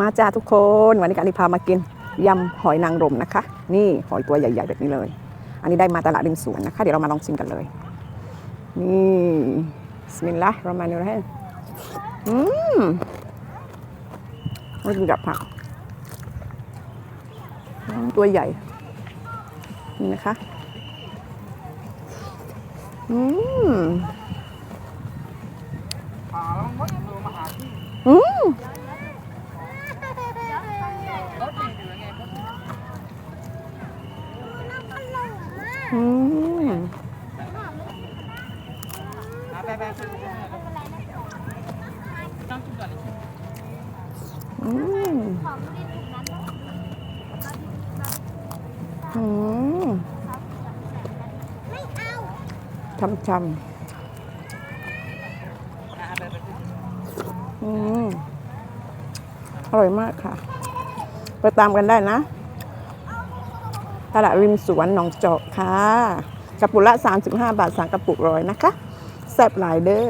มาจ้าทุกคนวันนี้การที่พามากินยำหอยนางรมนะคะ นี่หอยตัวใหญ่ๆแบบนี้เลย อันนี้ได้มาตลาดริมสวนนะคะ เดี๋ยวเรามาลองชิมกันเลย นี่สมิลลาห์เรามาเนรให้อืมไม่กินกับผัก ตัวใหญ่ นี่นะคะ อืมองม อืมอืมอืมอืมช่ำช้ำอืมอร่อยมากค่ะ ไปตามกันได้นะ ตลาดริมสวนหนองจอกค่ะกระปุกละ 35 บาทสามกระปุกร้อยนะคะแซ่บหลายเด้อ